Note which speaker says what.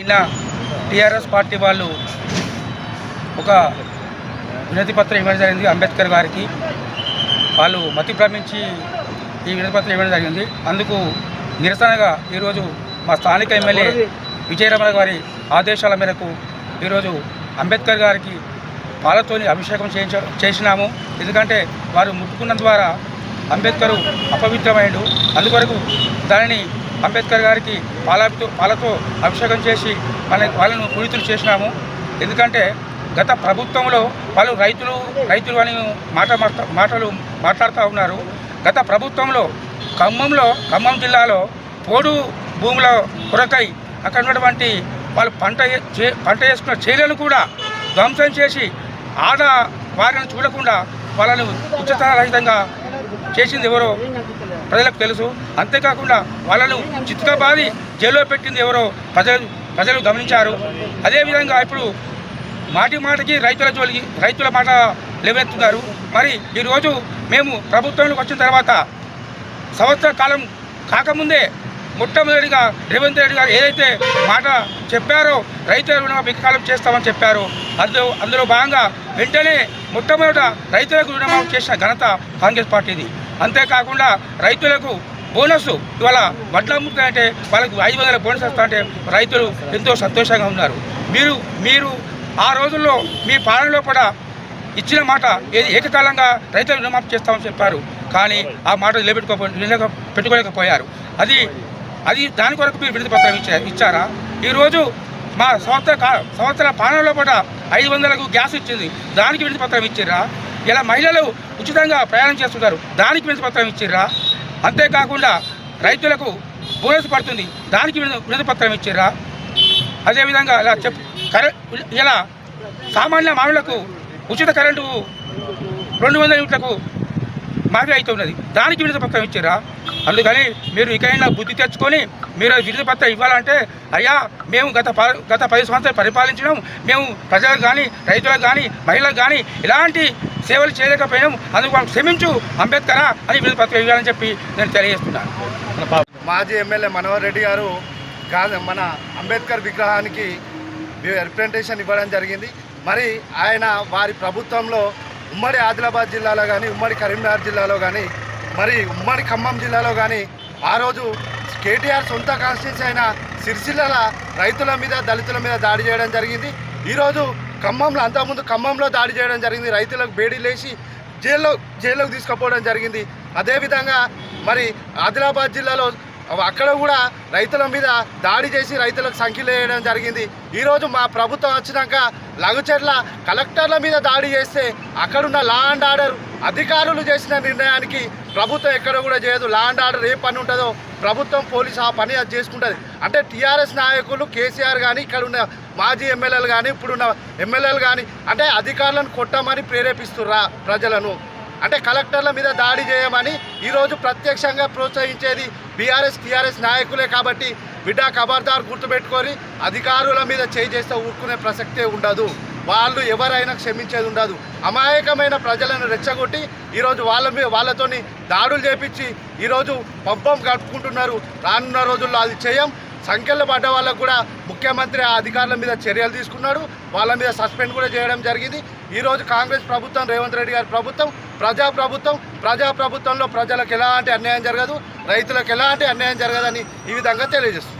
Speaker 1: నిన్న TRS party వాళ్ళు ఒక వినతి పత్రం ఇవ్వడం జరిగింది. అంబేద్కర్ గారికి వాళ్ళు మతి భ్రమించి ఈ వినతి పత్రం ఇవ్వడం జరిగింది. అందుకు నిరసనగా ఈరోజు మా స్థానిక ఎమ్మెల్యే విజయరమణ గారి ఆదేశాల మేరకు ఈరోజు అంబేద్కర్ గారికి పాలతోని అభిషేకం చేయించ చేసినాము. ఎందుకంటే వారు ముట్టుకున్న ద్వారా అంబేద్కర్ అపవిత్రమైండు. అందువరకు దానిని అంబేద్కర్ గారికి పాలతో పాలతో అభిషేకం చేసి వాళ్ళ వాళ్ళను పూరితులు చేసినాము. ఎందుకంటే గత ప్రభుత్వంలో వాళ్ళు రైతులు రైతులు అని మాట మాటలు మాట్లాడుతూ ఉన్నారు. గత ప్రభుత్వంలో ఖమ్మంలో ఖమ్మం జిల్లాలో పోడు భూముల కొరకై అక్కడ ఉన్నటువంటి వాళ్ళు పంట చే- పంట వేసుకున్న చేలను కూడా ధ్వంసం చేసి ఆడ వారిని చూడకుండా వాళ్ళను ఉచిత రహితంగా చేసింది ఎవరో ప్రజలకు తెలుసు. అంతేకాకుండా వాళ్ళను చిత్తుకబాది జైల్లో పెట్టింది ఎవరో ప్రజలు ప్రజలు గమనించారు. అదేవిధంగా ఇప్పుడు మాటి మాటకి రైతుల జోలికి రైతుల మాట లేవెత్తున్నారు మరి ఈరోజు మేము ప్రభుత్వంలోకి వచ్చిన తర్వాత సంవత్సర కాలం కాకముందే మొట్టమొదటిగా రేవంత్ రెడ్డి గారు ఏదైతే మాట చెప్పారో రైతుల రుణమాఫీ కాలం చేస్తామని చెప్పారో. అందులో అందులో భాగంగా వెంటనే మొట్టమొదట రైతులకు రుణమాఫీ చేసిన ఘనత కాంగ్రెస్ పార్టీది. అంతేకాకుండా రైతులకు బోనస్ ఇవాళ వడ్లు అమ్ముతాయంటే వాళ్ళకు ఐదు వందల బోనస్ వస్తా అంటే రైతులు ఎంతో సంతోషంగా ఉన్నారు. మీరు మీరు ఆ రోజుల్లో మీ పాలనలో కూడా ఇచ్చిన మాట ఏది ఏకకాలంగా రైతులు రుణమాఫీ చేస్తామని చెప్పారు. కానీ ఆ మాట నిలబెట్టుకో నిలక పెట్టుకోలేకపోయారు. అది అది దాని కొరకు మీరు విడుదల పత్రం ఇచ్చా ఇచ్చారా? ఈరోజు మా సంవత్సర సంవత్సర పాలనలో కూడా ఐదు వందలకు గ్యాస్ ఇచ్చింది. దానికి విడుదల పత్రం ఇచ్చారా? ఇలా మహిళలు ఉచితంగా ప్రయాణం చేస్తున్నారు దానికి విడుదల పత్రం ఇచ్చిర్రా? అంతేకాకుండా రైతులకు బోనస్ పడుతుంది. దానికి విడుదల పత్రం ఇచ్చిర్రా? అదేవిధంగా ఇలా చెప్ కరె ఇలా సామాన్య మానవులకు ఉచిత కరెంటు రెండు వందల యూనిట్లకు మాఫీ అవుతున్నది. దానికి విడుదల పత్రం ఇచ్చిర్రా? అందుకని మీరు ఇకైనా బుద్ధి తెచ్చుకొని మీరు విడుదల పత్ర ఇవ్వాలంటే అయ్యా మేము గత ప- గత పది సంవత్సరాలు పరిపాలించడం మేము ప్రజలకు కానీ రైతులకు కానీ మహిళలకు కానీ ఇలాంటి సేవలు చేయలేకపోయినాం అందుకు మనం క్షమించు అంబేద్కరా అని విడుదల పత్రం ఇవ్వాలని చెప్పి నేను తెలియజేస్తున్నాను.
Speaker 2: మాజీ ఎమ్మెల్యే మనోహర్ రెడ్డి గారు మన అంబేద్కర్ విగ్రహానికి రిప్రజెంటేషన్ ఇవ్వడం జరిగింది. మరి ఆయన వారి ప్రభుత్వంలో ఉమ్మడి ఆదిలాబాద్ జిల్లాలో కానీ ఉమ్మడి కరీంనగర్ జిల్లాలో కానీ మరి ఉమ్మడి ఖమ్మం జిల్లాలో కానీ ఆ రోజు కేటీఆర్ సొంత కాన్స్టిట్యూన్సీ అయిన సిరిసిల్ల రైతుల మీద దళితుల మీద దాడి చేయడం జరిగింది. ఈరోజు ఖమ్మంలో అంతకుముందు ఖమ్మంలో దాడి చేయడం జరిగింది. రైతులకు బేడీలేసి జైల్లో జైల్లోకి తీసుకుపోవడం జరిగింది. అదేవిధంగా మరి ఆదిలాబాద్ జిల్లాలో అక్కడ కూడా రైతుల మీద దాడి చేసి రైతులకు సంఖ్యలు వేయడం జరిగింది. ఈరోజు మా ప్రభుత్వం వచ్చినాక లఘుచర్ల కలెక్టర్ల మీద దాడి చేస్తే అక్కడున్న లా అండ్ ఆర్డర్ అధికారులు చేసిన నిర్ణయానికి ప్రభుత్వం ఎక్కడ కూడా చేయదు. లా అండ్ ఆర్డర్ ఏ పని ఉంటుందో ప్రభుత్వం పోలీస్ ఆ పని అది చేసుకుంటుంది. అంటే టీఆర్ఎస్ నాయకులు కేసీఆర్ కానీ ఇక్కడ ఉన్న మాజీ ఎమ్మెల్యేలు కానీ ఇప్పుడున్న ఎమ్మెల్యేలు కానీ అంటే అధికారులను కొట్టమని ప్రేరేపిస్తుర్రా ప్రజలను. అంటే కలెక్టర్ల మీద దాడి చేయమని ఈరోజు ప్రత్యక్షంగా ప్రోత్సహించేది బీఆర్ఎస్ టీఆర్ఎస్ నాయకులే కాబట్టి బిడ్డ ఖబర్దార్ గుర్తుపెట్టుకొని అధికారుల మీద చేయి చేస్తే ఊరుకునే ప్రసక్తే ఉండదు. వాళ్ళు ఎవరైనా క్షమించేది ఉండదు. అమాయకమైన ప్రజలను రెచ్చగొట్టి ఈరోజు వాళ్ళ మీద వాళ్ళతోని దాడులు చేపించి ఈరోజు పంపం గడుపుకుంటున్నారు రానున్న రోజుల్లో అది చేయం. సంఖ్యలు పడ్డ వాళ్ళకు కూడా ముఖ్యమంత్రి ఆ అధికారుల మీద చర్యలు తీసుకున్నాడు. వాళ్ళ మీద సస్పెండ్ కూడా చేయడం జరిగింది. ఈరోజు కాంగ్రెస్ ప్రభుత్వం రేవంత్ రెడ్డి గారి ప్రభుత్వం ప్రజా ప్రభుత్వం ప్రజా ప్రభుత్వంలో ప్రజలకు ఎలాంటి అన్యాయం జరగదు. రైతులకు ఎలాంటి అన్యాయం జరగదని ఈ విధంగా తెలియజేస్తుంది.